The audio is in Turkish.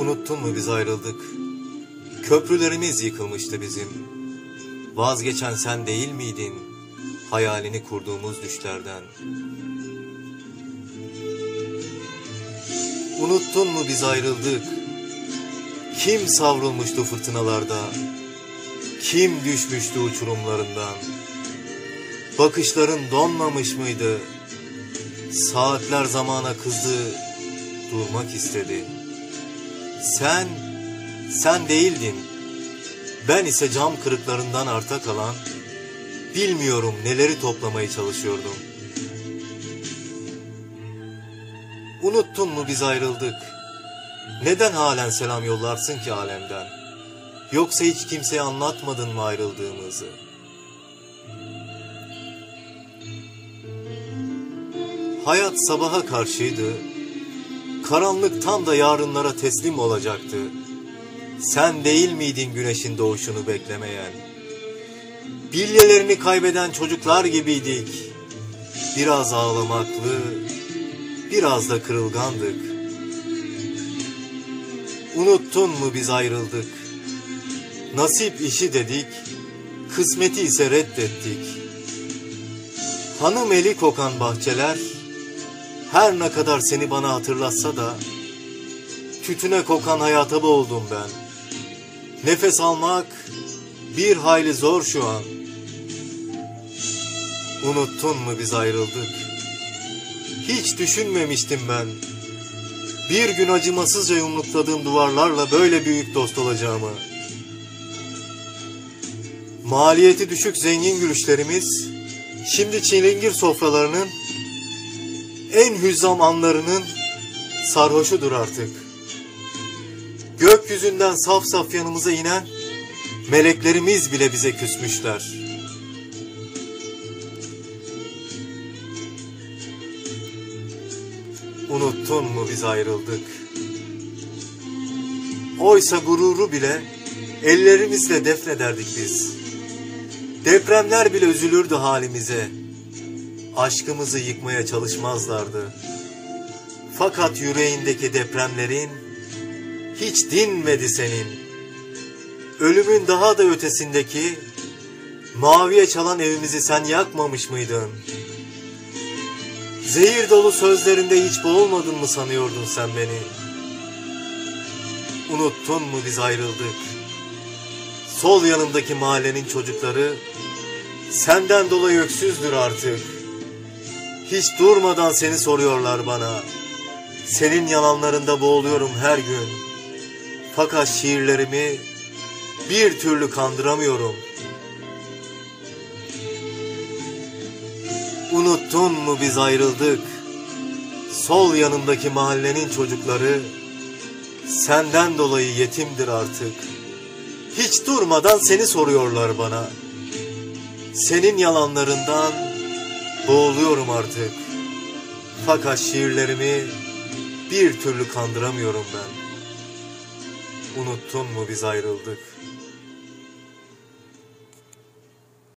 Unuttun mu biz ayrıldık? Köprülerimiz yıkılmıştı bizim. Vazgeçen sen değil miydin? Hayalini kurduğumuz düşlerden. Unuttun mu biz ayrıldık? Kim savrulmuştu fırtınalarda? Kim düşmüştü uçurumlarından? Bakışların donmamış mıydı? Saatler zamana kızdı, durmak istedi. Sen, sen değildin. Ben ise cam kırıklarından arta kalan, bilmiyorum neleri toplamaya çalışıyordum. Unuttun mu biz ayrıldık? Neden halen selam yollarsın ki alemden? Yoksa hiç kimseye anlatmadın mı ayrıldığımızı? Hayat sabaha karşıydı. Karanlık tam da yarınlara teslim olacaktı. Sen değil miydin güneşin doğuşunu beklemeyen? Bilyelerini kaybeden çocuklar gibiydik. Biraz ağlamaklı, biraz da kırılgandık. Unuttun mu biz ayrıldık? Nasip işi dedik, kısmeti ise reddettik. Hanım eli kokan bahçeler, her ne kadar seni bana hatırlatsa da, tütüne kokan hayata boğuldum ben. Nefes almak bir hayli zor şu an. Unuttun mu biz ayrıldık? Hiç düşünmemiştim ben. Bir gün acımasızca yumrukladığım duvarlarla böyle büyük dost olacağımı. Maliyeti düşük zengin gülüşlerimiz, şimdi çilingir sofralarının en hüzzam anlarının sarhoşudur artık. Gökyüzünden saf saf yanımıza inen meleklerimiz bile bize küsmüşler. Unuttun mu biz ayrıldık? Oysa gururu bile ellerimizle defnederdik biz. Depremler bile üzülürdü halimize. Aşkımızı yıkmaya çalışmazlardı. Fakat yüreğindeki depremlerin hiç dinmedi senin. Ölümün daha da ötesindeki maviye çalan evimizi sen yakmamış mıydın? Zehir dolu sözlerinde hiç boğulmadın mı sanıyordun sen beni? Unuttun mu biz ayrıldık? Sol yanımdaki mahallenin çocukları senden dolayı öksüzdür artık. Hiç durmadan seni soruyorlar bana. Senin yalanlarında boğuluyorum her gün. Fakat şiirlerimi bir türlü kandıramıyorum. Unuttun mu biz ayrıldık? Sol yanımdaki mahallenin çocukları senden dolayı yetimdir artık. Hiç durmadan seni soruyorlar bana. Senin yalanlarından boğuluyorum artık. Fakat şiirlerimi bir türlü kandıramıyorum ben. Unuttun mu biz ayrıldık?